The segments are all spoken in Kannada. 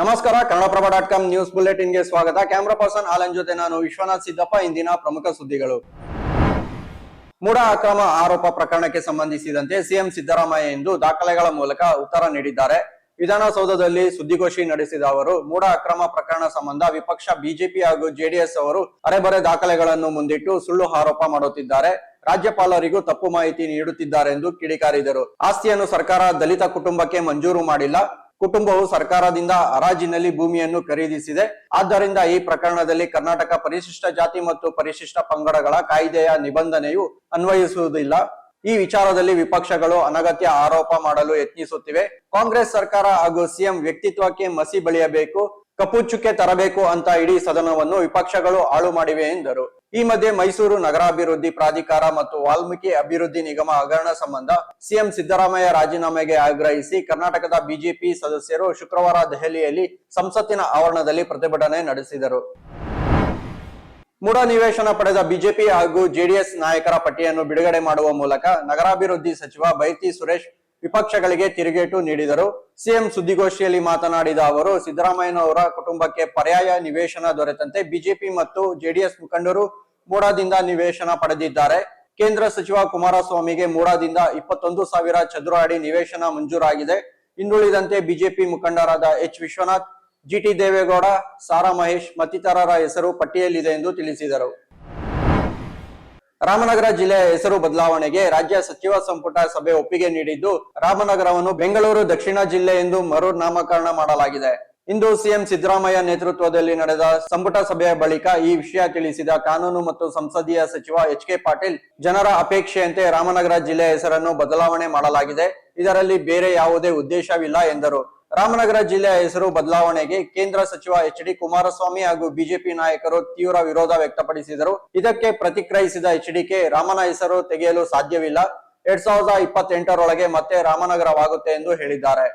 ನಮಸ್ಕಾರ, ಕನ್ನಡಪ್ರಭ ಡಾಟ್ ಕಾಮ್ ನ್ಯೂಸ್ ಬುಲೆಟಿನ್ಗೆ ಸ್ವಾಗತ. ಕ್ಯಾಮ್ರಾ ಪರ್ಸನ್ ಆಲನ್ ಜೊತೆ ನಾನು ವಿಶ್ವನಾಥ್ ಸಿದ್ದಪ್ಪ, ಇಂದಿನ ಪ್ರಮುಖ ಸುದ್ದಿಗಳು. ಮೂಡ ಅಕ್ರಮ ಆರೋಪ ಪ್ರಕರಣಕ್ಕೆ ಸಂಬಂಧಿಸಿದಂತೆ ಸಿಎಂ ಸಿದ್ದರಾಮಯ್ಯ ಇಂದು ದಾಖಲೆಗಳ ಮೂಲಕ ಉತ್ತರ ನೀಡಿದ್ದಾರೆ. ವಿಧಾನಸೌಧದಲ್ಲಿ ಸುದ್ದಿಗೋಷ್ಠಿ ನಡೆಸಿದ ಅವರು ಮೂಡ ಅಕ್ರಮ ಪ್ರಕರಣ ಸಂಬಂಧ ವಿಪಕ್ಷ ಬಿಜೆಪಿ ಹಾಗೂ ಜೆಡಿಎಸ್ ಅವರು ಅರೆಬರೆ ದಾಖಲೆಗಳನ್ನು ಮುಂದಿಟ್ಟು ಸುಳ್ಳು ಆರೋಪ ಮಾಡುತ್ತಿದ್ದಾರೆ. ರಾಜ್ಯಪಾಲರಿಗೂ ತಪ್ಪು ಮಾಹಿತಿ ನೀಡುತ್ತಿದ್ದಾರೆ ಎಂದು ಕಿಡಿಕಾರಿದರು. ಆಸ್ತಿಯನ್ನು ಸರ್ಕಾರ ದಲಿತ ಕುಟುಂಬಕ್ಕೆ ಮಂಜೂರು ಮಾಡಿಲ್ಲ. ಕುಟುಂಬವು ಸರ್ಕಾರದಿಂದ ಹರಾಜಿನಲ್ಲಿ ಭೂಮಿಯನ್ನು ಖರೀದಿಸಿದೆ. ಆದ್ದರಿಂದ ಈ ಪ್ರಕರಣದಲ್ಲಿ ಕರ್ನಾಟಕ ಪರಿಶಿಷ್ಟ ಜಾತಿ ಮತ್ತು ಪರಿಶಿಷ್ಟ ಪಂಗಡಗಳ ಕಾಯ್ದೆಯ ನಿಬಂಧನೆಯು ಅನ್ವಯಿಸುವುದಿಲ್ಲ. ಈ ವಿಚಾರದಲ್ಲಿ ವಿಪಕ್ಷಗಳು ಅನಗತ್ಯ ಆರೋಪ ಮಾಡಲು ಯತ್ನಿಸುತ್ತಿವೆ. ಕಾಂಗ್ರೆಸ್ ಸರ್ಕಾರ ಹಾಗೂ ಸಿಎಂ ವ್ಯಕ್ತಿತ್ವಕ್ಕೆ ಮಸಿ ಬಳಿಯಬೇಕು ಕಪ್ಪುಚುಕ್ಕೆ ತರಬೇಕು ಅಂತ ಇಡೀ ಸದನವನ್ನು ವಿಪಕ್ಷಗಳು ಹಾಳು ಮಾಡಿವೆ ಎಂದರು. ಈ ಮಧ್ಯೆ ಮೈಸೂರು ನಗರಾಭಿವೃದ್ಧಿ ಪ್ರಾಧಿಕಾರ ಮತ್ತು ವಾಲ್ಮೀಕಿ ಅಭಿವೃದ್ಧಿ ನಿಗಮ ಹಗರಣ ಸಂಬಂಧ ಸಿಎಂ ಸಿದ್ದರಾಮಯ್ಯ ರಾಜೀನಾಮೆಗೆ ಆಗ್ರಹಿಸಿ ಕರ್ನಾಟಕದ ಬಿಜೆಪಿ ಸದಸ್ಯರು ಶುಕ್ರವಾರ ದೆಹಲಿಯಲ್ಲಿ ಸಂಸತ್ತಿನ ಆವರಣದಲ್ಲಿ ಪ್ರತಿಭಟನೆ ನಡೆಸಿದರು. ಮೂಢ ನಿವೇಶನ ಪಡೆದ ಬಿಜೆಪಿ ಹಾಗೂ ಜೆಡಿಎಸ್ ನಾಯಕರ ಪಟ್ಟಿಯನ್ನು ಬಿಡುಗಡೆ ಮಾಡುವ ಮೂಲಕ ನಗರಾಭಿವೃದ್ಧಿ ಸಚಿವ ಬೈತಿ ಸುರೇಶ್ ವಿಪಕ್ಷಗಳಿಗೆ ತಿರುಗೇಟು ನೀಡಿದರು. ಸಿಎಂ ಸುದ್ದಿಗೋಷ್ಠಿಯಲ್ಲಿ ಮಾತನಾಡಿದ ಅವರು, ಸಿದ್ದರಾಮಯ್ಯನವರ ಕುಟುಂಬಕ್ಕೆ ಪರ್ಯಾಯ ನಿವೇಶನ ದೊರೆತಂತೆ ಬಿಜೆಪಿ ಮತ್ತು ಜೆಡಿಎಸ್ ಮುಖಂಡರು ಮೂಡಾದಿಂದ ನಿವೇಶನ ಪಡೆದಿದ್ದಾರೆ. ಕೇಂದ್ರ ಸಚಿವ ಕುಮಾರಸ್ವಾಮಿಗೆ ಮೂಡಾದಿಂದ ಇಪ್ಪತ್ತೊಂದು ಸಾವಿರ ಚದುರ ಅಡಿ ನಿವೇಶನ ಮಂಜೂರಾಗಿದೆ. ಇನ್ನುಳಿದಂತೆ ಬಿಜೆಪಿ ಮುಖಂಡರಾದ ಎಚ್ ವಿಶ್ವನಾಥ್ ಜಿಟಿ ದೇವೇಗೌಡ, ಸಾರಾ ಮಹೇಶ್ ಮತ್ತಿತರರ ಹೆಸರು ಪಟ್ಟಿಯಲ್ಲಿದೆ ಎಂದು ತಿಳಿಸಿದರು. ರಾಮನಗರ ಜಿಲ್ಲೆಯ ಹೆಸರು ಬದಲಾವಣೆಗೆ ರಾಜ್ಯ ಸಚಿವ ಸಂಪುಟ ಸಭೆ ಒಪ್ಪಿಗೆ ನೀಡಿದ್ದು, ರಾಮನಗರವನ್ನು ಬೆಂಗಳೂರು, ದಕ್ಷಿಣ ಜಿಲ್ಲೆ ಎಂದು ಮರು ನಾಮಕರಣ ಮಾಡಲಾಗಿದೆ. ಇಂದು ಸಿಎಂ ಸಿದ್ದರಾಮಯ್ಯ ನೇತೃತ್ವದಲ್ಲಿ ನಡೆದ ಸಂಪುಟ ಸಭೆಯ ಬಳಿಕ ಈ ವಿಷಯ ತಿಳಿಸಿದ ಕಾನೂನು ಮತ್ತು ಸಂಸದೀಯ ಸಚಿವ ಎಚ್ ಕೆ ಪಾಟೀಲ್, ಜನರ ಅಪೇಕ್ಷೆಯಂತೆ ರಾಮನಗರ ಜಿಲ್ಲೆಯ ಹೆಸರನ್ನು ಬದಲಾವಣೆ ಮಾಡಲಾಗಿದೆ. ಇದರಲ್ಲಿ ಬೇರೆ ಯಾವುದೇ ಉದ್ದೇಶವಿಲ್ಲ ಎಂದರು. ರಾಮನಗರ ಜಿಲ್ಲೆಯ ಹೆಸರು ಬದಲಾವಣೆಗೆ ಕೇಂದ್ರ ಸಚಿವ ಎಚ್ ಡಿ ಕುಮಾರಸ್ವಾಮಿ ಹಾಗೂ ಬಿಜೆಪಿ ನಾಯಕರು ತೀವ್ರ ವಿರೋಧ ವ್ಯಕ್ತಪಡಿಸಿದರು. ಇದಕ್ಕೆ ಪ್ರತಿಕ್ರಿಯಿಸಿದ ಎಚ್ ಡಿಕೆ ರಾಮನ ಹೆಸರು ತೆಗೆಯಲು ಸಾಧ್ಯವಿಲ್ಲ. ಎರಡ್ ಸಾವಿರದ ಇಪ್ಪತ್ತೆಂಟರೊಳಗೆ ಮತ್ತೆ ರಾಮನಗರವಾಗುತ್ತೆ ಎಂದು ಹೇಳಿದ್ದಾರೆ.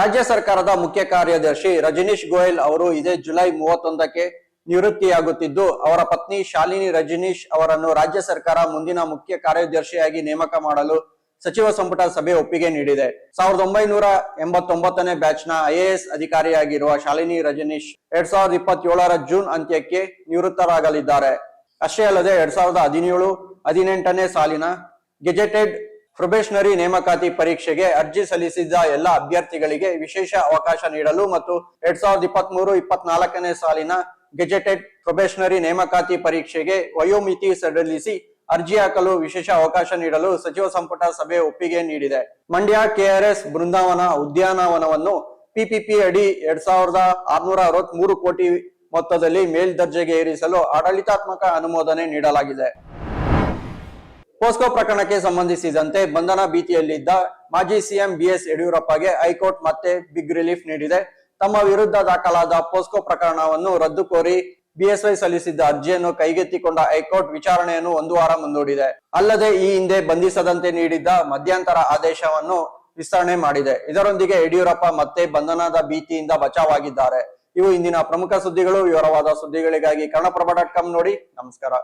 ರಾಜ್ಯ ಸರ್ಕಾರದ ಮುಖ್ಯ ಕಾರ್ಯದರ್ಶಿ ರಜನೀಶ್ ಗೋಯಲ್ ಅವರು ಇದೇ ಜುಲೈ ಮೂವತ್ತೊಂದಕ್ಕೆ ನಿವೃತ್ತಿಯಾಗುತ್ತಿದ್ದು, ಅವರ ಪತ್ನಿ ಶಾಲಿನಿ ರಜನೀಶ್ ಅವರನ್ನು ರಾಜ್ಯ ಸರ್ಕಾರ ಮುಂದಿನ ಮುಖ್ಯ ಕಾರ್ಯದರ್ಶಿಯಾಗಿ ನೇಮಕ ಮಾಡಲು ಸಚಿವ ಸಂಪುಟ ಸಭೆ ಒಪ್ಪಿಗೆ ನೀಡಿದೆ. ಸಾವಿರದ ಒಂಬೈನೂರ ಎಂಬತ್ತೊಂಬತ್ತನೇ ಬ್ಯಾಚ್ನ ಐಎಎಸ್ ಅಧಿಕಾರಿಯಾಗಿರುವ ಶಾಲಿನಿ ರಜನೀಶ್ ಎರಡ್ ಸಾವಿರದ ಇಪ್ಪತ್ತೇಳರ ಜೂನ್ ಅಂತ್ಯಕ್ಕೆ ನಿವೃತ್ತರಾಗಲಿದ್ದಾರೆ. ಅಷ್ಟೇ ಅಲ್ಲದೆ ಎರಡ್ ಸಾವಿರದ ಹದಿನೇಳು, ಹದಿನೆಂಟನೇ ಸಾಲಿನ ಗೆಜೆಟೆಡ್ ಪ್ರೊಬೇಷನರಿ ನೇಮಕಾತಿ ಪರೀಕ್ಷೆಗೆ ಅರ್ಜಿ ಸಲ್ಲಿಸಿದ್ದ ಎಲ್ಲ ಅಭ್ಯರ್ಥಿಗಳಿಗೆ ವಿಶೇಷ ಅವಕಾಶ ನೀಡಲು ಮತ್ತು ಎರಡ್ ಸಾವಿರದ ಇಪ್ಪತ್ತ್ ಮೂರು ಇಪ್ಪತ್ನಾಲ್ಕನೇ ಸಾಲಿನ ಗೆಜೆಟೆಡ್ ಪ್ರೊಬೇಷನರಿ ನೇಮಕಾತಿ ಪರೀಕ್ಷೆಗೆ ವಯೋಮಿತಿ ಸಡಿಲಿಸಿ ಅರ್ಜಿ ಹಾಕಲು ವಿಶೇಷ ಅವಕಾಶ ನೀಡಲು ಸಚಿವ ಸಂಪುಟ ಸಭೆ ಒಪ್ಪಿಗೆ ನೀಡಿದೆ. ಮಂಡ್ಯ ಕೆಆರ್ಎಸ್ ಬೃಂದಾವನ ಉದ್ಯಾನವನವನ್ನು ಪಿಪಿಪಿ ಅಡಿ ಎರಡ್ ಸಾವಿರದ ಆರ್ನೂರ ಅರವತ್ತ್ ಮೂರು ಕೋಟಿ ಮೊತ್ತದಲ್ಲಿ ಮೇಲ್ದರ್ಜೆಗೆ ಏರಿಸಲು ಆಡಳಿತಾತ್ಮಕ ಅನುಮೋದನೆ ನೀಡಲಾಗಿದೆ. ಪೋಸ್ಕೋ ಪ್ರಕರಣಕ್ಕೆ ಸಂಬಂಧಿಸಿದಂತೆ ಬಂಧನ ಭೀತಿಯಲ್ಲಿದ್ದ ಮಾಜಿ ಸಿಎಂ ಬಿಎಸ್ ಯಡಿಯೂರಪ್ಪಗೆ ಹೈಕೋರ್ಟ್ ಮತ್ತೆ ಬಿಗ್ ರಿಲೀಫ್ ನೀಡಿದೆ. ತಮ್ಮ ವಿರುದ್ಧ ದಾಖಲಾದ ಪೋಸ್ಕೋ ಪ್ರಕರಣವನ್ನು ರದ್ದು ಕೋರಿ ಬಿಎಸ್ವೈ ಸಲ್ಲಿಸಿದ್ದ ಅರ್ಜಿಯನ್ನು ಕೈಗೆತ್ತಿಕೊಂಡ ಹೈಕೋರ್ಟ್ ವಿಚಾರಣೆಯನ್ನು ಒಂದು ವಾರ ಮುಂದೂಡಿದೆ. ಅಲ್ಲದೆ ಈ ಹಿಂದೆ ಬಂಧಿಸದಂತೆ ನೀಡಿದ್ದ ಮಧ್ಯಂತರ ಆದೇಶವನ್ನು ವಿಸ್ತರಣೆ ಮಾಡಿದೆ. ಇದರೊಂದಿಗೆ ಯಡಿಯೂರಪ್ಪ ಮತ್ತೆ ಬಂಧನದ ಭೀತಿಯಿಂದ ಬಚಾವಾಗಿದ್ದಾರೆ. ಇವು ಇಂದಿನ ಪ್ರಮುಖ ಸುದ್ದಿಗಳು. ವಿವರವಾದ ಸುದ್ದಿಗಳಿಗಾಗಿ ಕನ್ನಡಪ್ರಭ ಡಾಟ್ ಕಾಮ್ ನೋಡಿ. ನಮಸ್ಕಾರ.